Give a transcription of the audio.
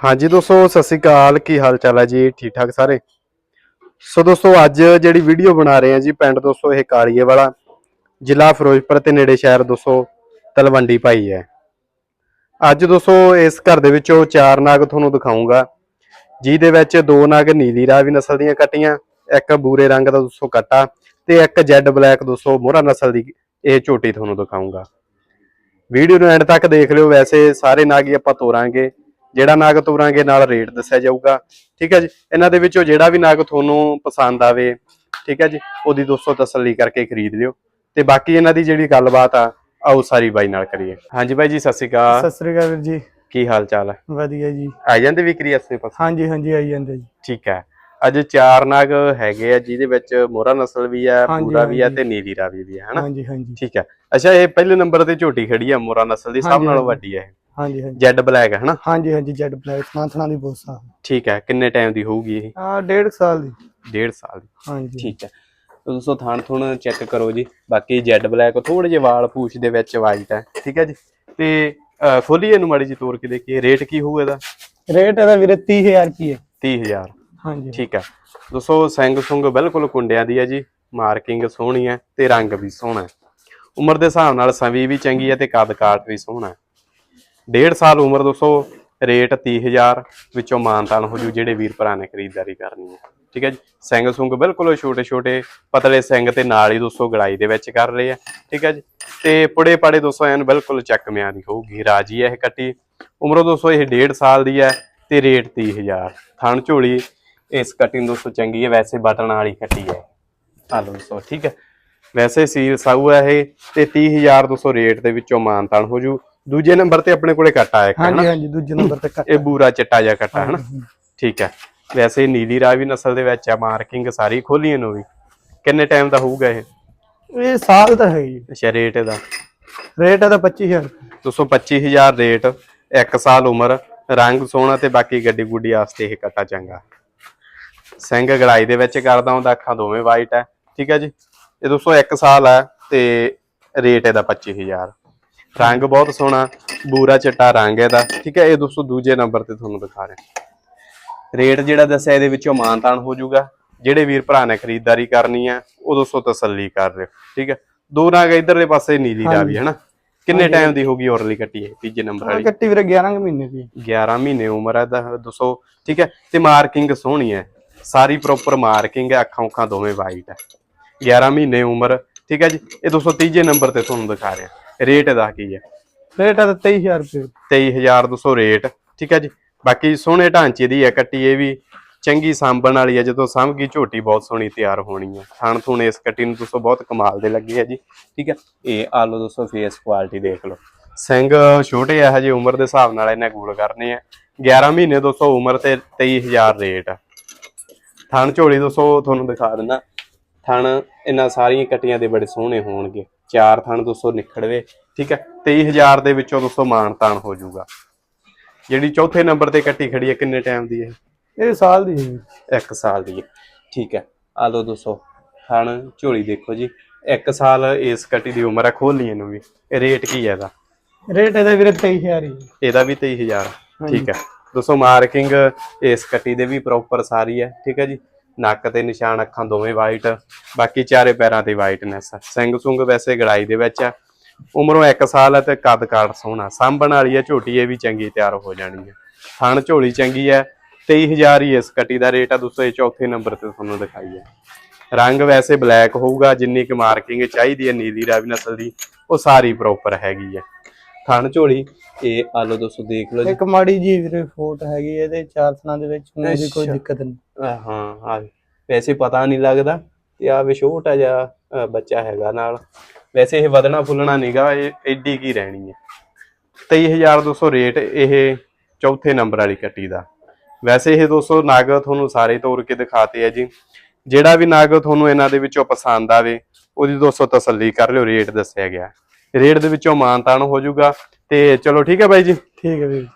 ਹਾਂਜੀ ਦੋਸਤੋ, ਸਤਿ ਸ੍ਰੀ ਅਕਾਲ। ਕੀ ਹਾਲ ਚਾਲ ਹੈ ਜੀ? ਠੀਕ ਠਾਕ ਸਾਰੇ? ਸੋ ਦੋਸਤੋ, ਅੱਜ ਜਿਹੜੀ ਵੀਡੀਓ ਬਣਾ ਰਹੇ ਹਾਂ ਜੀ, ਪਿੰਡ ਦੋਸਤੋ, ਇਹ ਕਾਲੀਏ ਵਾਲਾ। ਜ਼ਿਲ੍ਹਾ ਫਿਰੋਜ਼ਪੁਰ ਤੇ ਨੇੜੇ ਸ਼ਹਿਰ ਦੋਸਤੋ, ਤਲਵੰਡੀ ਪਾਈ ਹੈ। ਅੱਜ ਦੋਸਤੋ, ਇਸ ਘਰ ਦੇ ਵਿੱਚੋਂ ਚਾਰ ਨਾਗ ਤੁਹਾਨੂੰ ਦਿਖਾਉਂਗਾ ਜਿਹਦੇ ਵਿੱਚ ਦੋ ਨਾਗ ਨੀਲੀ ਰਾਵੀ ਨਸਲ ਦੀਆਂ ਕੱਟੀਆਂ, ਇੱਕ ਬੂਰੇ ਰੰਗ ਦਾ ਦੋਸਤੋ ਕੱਟਾ ਤੇ ਇੱਕ ਜੈਡ ਬਲੈਕ ਦੋਸਤੋ ਮੋਹਰਾ ਨਸਲ ਦੀ ਇਹ ਝੋਟੀ ਤੁਹਾਨੂੰ ਦਿਖਾਉਂਗਾ ਵੀਡੀਓ ਨੂੰ ਐਂਡ ਤੱਕ ਦੇਖ ਲਿਓ। ਵੈਸੇ ਸਾਰੇ ਨਾਗ ਹੀ ਆਪਾਂ ਤੋਰਾਂਗੇ। ਜਿਹੜਾ ਨਾਗ ਤੋਰਾਂਗੇ ਨਾਲ ਰੇਟ ਦੱਸਿਆ ਜਾਊਗਾ। ਠੀਕ ਹੈ ਜੀ? ਇਹਨਾਂ ਦੇ ਵਿੱਚੋਂ ਜਿਹੜਾ ਵੀ ਨਾਗ ਤੁਹਾਨੂੰ ਪਸੰਦ ਆਵੇ ਠੀਕ ਹੈ ਜੀ? ਉਹਦੀ ਦੋਸਤੋ ਤਸੱਲੀ ਕਰਕੇ ਖਰੀਦ ਲਿਓ। ਤੇ ਬਾਕੀ ਇਹਨਾਂ ਦੀ ਜਿਹੜੀ ਗੱਲਬਾਤ ਆ ਆਓ ਸਾਰੀ ਬਾਈ ਨਾਲ ਕਰੀਏ। ਹਾਂਜੀ ਬਾਈ ਜੀ ਸਤਿ ਸ਼੍ਰੀ ਅਕਾਲ। ਸਤਿ ਸ੍ਰੀ ਅਕਾਲ ਵੀਰ ਜੀ। ਕੀ ਹਾਲ ਚਾਲ ਹੈ ਵਧੀਆ ਜੀ। ਆ ਜਾਂਦੇ ਵਿਕਰੀ ਅਸੇ ਪਾਸ? ਹਾਂਜੀ ਹਾਂਜੀ ਆਈ ਜਾਂਦੇ ਜੀ। ਠੀਕ ਹੈ। ਅੱਜ ਚਾਰ ਨਾਗ ਹੈਗੇ ਆ ਜਿਹਦੇ ਵਿੱਚ ਮੋਹਰਾ ਨਸਲ ਵੀ ਆ ਪੂਰਾ ਵੀ ਆ। ਤੇ ਨੀਲੀ ਰਾਵੀ ਵੀ ਆ ਹਨਾ? ਹਾਂਜੀ ਹਾਂਜੀ। ਠੀਕ ਹੈ। ਅੱਛਾ ਇਹ ਪਹਿਲੇ ਨੰਬਰ ਤੇ ਝੋਟੀ ਖੜੀ ਆ ਮੋਹਰਾ ਨਸਲ ਦੀ ਸਭ ਨਾਲੋਂ। ਵੱਡੀ ਹੈ ਇਹ। ਹਾਂਜੀ ਹਾਂਜੀ। ਜੈਡ ਬਲੈਕ ਹੈ ਹਨਾ? ਹਾਂਜੀ ਹਾਂਜੀ ਜੈਡ ਬਲੈਕ ਥਾਂ ਦੀ ਬੋਸਾ ਠੀਕ ਹੈ ਕਿੰਨੇ ਟਾਈਮ ਦੀ ਹੋਊਗੀ ਇਹ? ਆ ਡੇਢ ਸਾਲ ਦੀ। ਡੇਢ ਸਾਲ ਦੀ। ਹਾਂਜੀ। ਠੀਕ ਹੈ। ਦੋਸਤੋ ਥਾਣ ਥੁਣ ਚੈੱਕ ਕਰੋ ਜੀ। ਬਾਕੀ ਜੈਡ ਬਲੈਕ ਥੋੜੇ ਜਿਹੇ ਵਾਲ ਪੂਛ ਦੇ ਵਿੱਚ ਵਾਈਟ ਹੈ ਠੀਕ ਹੈ ਜੀ। ਤੇ ਖੋਲੀਏ ਇਹਨੂੰ ਮਾੜੀ ਜੀ ਤੋੜ ਕੇ ਦੇਖੀਏ। ਰੇਟ ਕੀ ਹੋਊ ਇਹਦਾ? ਰੇਟ ਇਹਦਾ ਵੀਰੇ 30000 ਰੁਪਏ। 30000 ਹਾਂਜੀ। ਠੀਕ ਹੈ। ਦੋਸਤੋ ਸਿੰਘ ਸੁੰਗ ਬਿਲਕੁਲ ਕੁੰਡਿਆਂ ਦੀ ਹੈ ਜੀ। ਮਾਰਕਿੰਗ ਸੋਹਣੀ ਹੈ ਤੇ ਰੰਗ ਵੀ ਸੋਹਣਾ ਹੈ। ਉਮਰ ਦੇ ਹਿਸਾਬ ਨਾਲ ਸਵੀ ਵੀ ਚੰਗੀ ਹੈ ਤੇ ਕੱਦ ਕਾਠ ਵੀ ਸੋਹਣਾ ਹੈ। ਡੇਢ ਸਾਲ ਉਮਰ ਦੋਸਤੋ ਰੇਟ 30000 ਵਿੱਚੋਂ ਮਾਨਤਾਨ ਹੋ ਜੂ, ਜਿਹੜੇ ਵੀਰ ਭਰਾ ਨੇ ਖਰੀਦਦਾਰੀ ਕਰਨੀ ਹੈ। ਠੀਕ ਹੈ ਜੀ? ਸਿੰਘ ਸੁੰਗ ਬਿਲਕੁਲ ਛੋਟੇ ਛੋਟੇ ਪਤਲੇ ਸਿੰਘ ਤੇ ਨਾਲ ਹੀ ਦੋਸਤੋ ਗੜਾਈ ਦੇ ਵਿੱਚ ਕਰ ਰਹੇ ਆ। ਠੀਕ ਹੈ ਜੀ? ਤੇ ਪੁੜੇ ਪਾੜੇ ਦੋਸਤੋ ਐਨ ਬਿਲਕੁਲ ਚੱਕ ਚੱਕਮਿਆਂ ਦੀ ਹੋਊਗੀ, ਰਾਜੀ ਹੈ ਇਹ ਕੱਟੀ। ਉਮਰੋਂ ਦੋਸਤੋ ਇਹ ਡੇਢ ਸਾਲ ਦੀ ਹੈ ਤੇ ਰੇਟ 30000 ਥਣ ਝੋਲੀ ਇਸ ਕਟਿੰਗ ਦੋਸਤੋ ਚੰਗੀ ਹੈ, ਵੈਸੇ ਬਟਨ ਵਾਲੀ ਕੱਟੀ ਹੈ। ਆ ਲਓ ਦੋਸਤੋ ਠੀਕ ਹੈ? ਵੈਸੇ ਸੀਲ ਸਾਊ ਹੈ ਇਹ ਤੇ 30000 ਦੋਸਤੋ ਰੇਟ ਦੇ ਵਿੱਚੋਂ ਮਾਨਤਾਨ ਹੋ ਜੂ। ਦੂਜੇ ਨੰਬਰ ਤੇ ਆਪਣੇ ਕੋਲੇ ਕੱਟਾ ਹੈ ਇੱਕ ਹਾਂਜੀ ਹਾਂਜੀ ਦੂਜੇ ਨੰਬਰ ਤੇ ਕੱਟ ਇਹ ਬੂਰਾ ਚਿੱਟਾ ਜਿਹਾ ਕੱਟਾ ਹਨਾ ਠੀਕ ਹੈ। ਵੈਸੇ ਨੀਲੀ ਰਾਵੀ ਨਸਲ ਦੇ ਵਿੱਚ ਆ ਮਾਰਕਿੰਗ ਸਾਰੀ ਖੋਲੀ ਇਹਨੂੰ ਵੀ। ਕਿੰਨੇ ਟਾਈਮ ਦਾ ਹੋਊਗਾ ਇਹ? ਇਹ ਸਾਲ ਤਾਂ ਹੈ ਜੀ। ਅੱਛਾ ਰੇਟ ਇਹਦਾ ਰੇਟ ਇਹਦਾ 25000 ਦੋਸਤੋ 25000 ਰੇਟ 1 ਸਾਲ ਉਮਰ ਰੰਗ ਸੋਹਣਾ ਤੇ ਬਾਕੀ ਗੱਡੀ ਗੁੱਡੀ ਵਾਸਤੇ ਇਹ ਕੱਟਾ ਚੰਗਾ। ਸਿੰਘ ਗੜਾਈ ਦੇ ਵਿੱਚ ਕਰਦਾ ਹੁੰਦਾ ਅੱਖਾਂ ਦੋਵੇਂ ਵਾਈਟ ਹੈ ਠੀਕ ਹੈ ਜੀ। ਇਹ ਦੋਸਤੋ 1 ਸਾਲ ਹੈ ਤੇ ਰੇਟ ਇਹਦਾ 25000 ਰੰਗ ਬਹੁਤ ਸੋਹਣਾ ਬੂਰਾ ਚਿੱਟਾ ਰੰਗ ਇਹਦਾ। ਠੀਕ ਹੈ ਇਹ ਦੋਸਤੋ ਦੂਜੇ ਨੰਬਰ ਤੇ ਤੁਹਾਨੂੰ ਦਿਖਾ ਰਿਹਾ। ਰੇਟ ਜਿਹੜਾ ਦੱਸਿਆ ਇਹਦੇ ਵਿੱਚੋਂ ਮਾਨਤਾਨ ਹੋ ਜਾਊਗਾ। ਜਿਹੜੇ ਵੀਰ ਭਰਾ ਨੇ ਖਰੀਦਦਾਰੀ ਕਰਨੀ ਹੈ ਉਹ ਦੋਸਤੋ ਤਸੱਲੀ ਕਰ ਲਿਓ ਠੀਕ ਹੈ ਦੋ ਨਾਗ ਇਧਰਲੇ ਪਾਸੇ ਨੀਲੀ ਦਾ ਵੀ ਹੈ ਨਾ ਕਿੰਨੇ ਟਾਈਮ ਦੀ ਹੋਗੀ ਔਰਲੀ ਕੱਟੀ ਹੈ ਤੀਜੇ ਨੰਬਰ ਵਾਲੀ? ਕੱਟੀ ਵੀਰੇ 11 ਕੁ ਮਹੀਨੇ ਦੀ। 11 ਮਹੀਨੇ ਉਮਰ ਹੈ ਦਾ ਦੱਸੋ ਠੀਕ ਹੈ ਤੇ ਮਾਰਕਿੰਗ ਸੋਹਣੀ ਹੈ। ਸਾਰੀ ਪ੍ਰੋਪਰ ਮਾਰਕਿੰਗ ਹੈ ਅੱਖਾਂ ਉੱਖਾਂ ਦੋਵੇਂ ਵਾਈਟ ਹੈ। 11 ਮਹੀਨੇ ਉਮਰ। ਠੀਕ ਹੈ ਜੀ ਇਹ ਦੋਸਤੋ ਤੀਜੇ ਨੰਬਰ ਤੇ ਤੁਹਾਨੂੰ ਦਿਖਾ ਰਿਹਾ। ਰੇਟ ਇਹਦਾ ਕੀ ਹੈ? ਰੇਟ ਇਹਦਾ 23000 ਰੁਪਏ। 23200 ਰੇਟ ਠੀਕ ਹੈ ਜੀ? ਬਾਕੀ ਸੋਹਣੇ ਢਾਂਚੇ ਦੀ ਹੈ ਕੱਟੀ ਇਹ ਵੀ ਚੰਗੀ ਸਾਂਭਣ ਵਾਲੀ ਹੈ ਜਦੋਂ ਸਾਂਭ ਗਈ ਝੋਟੀ ਬਹੁਤ ਸੋਹਣੀ ਤਿਆਰ ਹੋਣੀ ਹੈ। ਥਣ ਥੁਣ ਇਸ ਕੱਟੀ ਨੂੰ ਦੋਸਤੋ ਬਹੁਤ ਕਮਾਲ ਦੇ ਲੱਗੇ ਹੈ ਜੀ ਠੀਕ ਹੈ? ਇਹ ਆ ਲਓ ਦੋਸਤੋ ਫੇਸ ਕੁਆਲਿਟੀ ਦੇਖ ਲਓ। ਸਿੰਘ ਛੋਟੇ ਆ ਹਜੇ ਉਮਰ ਦੇ ਹਿਸਾਬ ਨਾਲ ਇਹਨੇ ਗੂੜ ਕਰਨੇ ਆ। 11 ਮਹੀਨੇ ਦੋਸਤੋ ਉਮਰ ਤੇ 23000 ਰੇਟ ਆ। ਥਣ ਝੋਲੀ ਦੋਸਤੋ ਤੁਹਾਨੂੰ ਦਿਖਾ ਦਿੰਦਾ। ਥਣ ਇਹਨਾਂ ਸਾਰੀਆਂ ਕੱਟੀਆਂ ਦੇ ਬੜੇ ਸੋਹਣੇ ਹੋਣਗੇ। ਚਾਰ ਥਣ ਦੋਸਤੋ ਨਿਖੜਵੇ ਠੀਕ ਹੈ? 23000 ਦੇ ਵਿੱਚੋਂ ਦੋਸਤੋ ਮਾਨ ਤਾਨ ਹੋ ਜਾਊਗਾ। ਜਿਹੜੀ ਚੌਥੇ ਨੰਬਰ ਤੇ ਕੱਟੀ ਖੜੀ ਹੈ ਕਿੰਨੇ ਟਾਈਮ ਦੀ ਹੈ? ਇਹ ਸਾਲ ਦੀ ਹੈ ਜੀ। 1 ਸਾਲ ਦੀ ਹੈ। ਠੀਕ ਹੈ ਆ ਲਓ ਦੋਸਤੋ ਥਣ ਝੋਲੀ ਦੇਖੋ ਜੀ। 1 ਸਾਲ ਇਸ ਕੱਟੀ ਦੀ ਉਮਰ ਹੈ ਖੋਲੀ ਇਹਨੂੰ ਵੀ। ਇਹ ਰੇਟ ਕੀ ਹੈ ਇਹਦਾ? ਰੇਟ ਇਹਦਾ ਵੀਰੇ 23000 ਹੀ ਹੈ। ਇਹਦਾ ਵੀ 23000 ਠੀਕ ਹੈ। ਦੋਸਤੋ ਮਾਰਕਿੰਗ ਇਸ ਕੱਟੀ ਦੇ ਵੀ ਪ੍ਰੋਪਰ ਸਾਰੀ ਹੈ ਠੀਕ ਹੈ ਜੀ। ਨੱਕ ਤੇ ਨਿਸ਼ਾਨ ਅੱਖਾਂ ਦੋਵੇਂ ਵਾਈਟ ਬਾਕੀ ਚਾਰੇ ਪੈਰਾਂ ਤੇ ਵਾਈਟਨੈਸ ਸਿੰਘ ਸੁੰਗ ਵੈਸੇ ਗੜਾਈ ਦੇ ਵਿੱਚ ਹੈ ਉਮਰੋਂ 1 ਸਾਲ ਹੈ ਤੇ ਕੱਦ ਕਾਠ ਸੋਹਣਾ। ਸਾਂਭਣ ਵਾਲੀ ਹੈ ਝੋਟੀ ਇਹ ਵੀ ਚੰਗੀ ਤਿਆਰ ਹੋ ਜਾਣੀ ਹੈ ਥਣ ਝੋਲੀ ਚੰਗੀ ਹੈ 23000 ਹੀ ਇਸ ਕੱਟੀ ਦਾ ਰੇਟ ਆ ਦੋਸਤੋ ਇਹ ਚੌਥੇ ਨੰਬਰ ਤੇ ਤੁਹਾਨੂੰ ਦਿਖਾਈ ਹੈ ਰੰਗ ਵੈਸੇ ਬਲੈਕ ਹੋਊਗਾ ਜਿੰਨੀ ਕਿ ਮਾਰਕਿੰਗ ਚਾਹੀਦੀ ਹੈ ਨੀਲੀ ਰਾਵੀ ਨਸਲ ਦੀ ਉਹ ਸਾਰੀ ਪ੍ਰੋਪਰ ਹੈਗੀ ਹੈ ਥਣ ਝੋਲੀ ਇਹ ਆਲੋ ਦੋਸਤੋ ਦੇਖ ਲਓ ਜੀ। ਇੱਕ ਮਾੜੀ ਜੀ ਵੀਰੇ ਫੋਟ ਹੈਗੀ ਇਹਦੇ ਚਾਰ ਥਣਾਂ ਦੇ ਵਿੱਚ ਕੋਈ। ਦਿੱਕਤ ਨਹੀਂ। ਅਹ ਹਾਂ ਆ ਵੈਸੇ ਪਤਾ ਨਹੀਂ ਲੱਗਦਾ ਤੇ ਆ ਵੀ ਛੋਟਾ ਜਿਹਾ, ਅਹ ਬੱਚਾ ਹੈਗਾ ਨਾਲ। ਵੈਸੇ ਇਹ ਵਧਣਾ ਫੁੱਲਣਾ ਨਹੀਂਗਾ ਇਹ ਐਡੀ ਕੀ ਰਹਿਣੀ ਹੈ। 23200 ਰੇਟ ਇਹ ਚੌਥੇ ਨੰਬਰ ਵਾਲੀ ਕੱਟੀ ਦਾ। ਵੈਸੇ ਇਹ ਦੋਸਤੋ ਨਗ ਤੁਹਾਨੂੰ ਸਾਰੇ ਤੋਰ ਕੇ ਦਿਖਾਤੇ ਆ ਜੀ। ਜਿਹੜਾ ਵੀ ਨਗ ਤੁਹਾਨੂੰ ਇਹਨਾਂ ਦੇ ਵਿੱਚੋਂ ਪਸੰਦ ਆਵੇ, ਉਹਦੀ ਦੋਸਤੋ ਤਸੱਲੀ ਕਰ ਲਿਓ, ਰੇਟ ਦੱਸਿਆ ਗਿਆ। ਰੇਟ ਦੇ ਵਿੱਚੋਂ ਮਾਨਤਾਨ ਹੋ ਜਾਊਗਾ ਤੇ ਚਲੋ ਠੀਕ ਹੈ ਬਾਈ ਜੀ। ਠੀਕ ਹੈ ਵੀਰ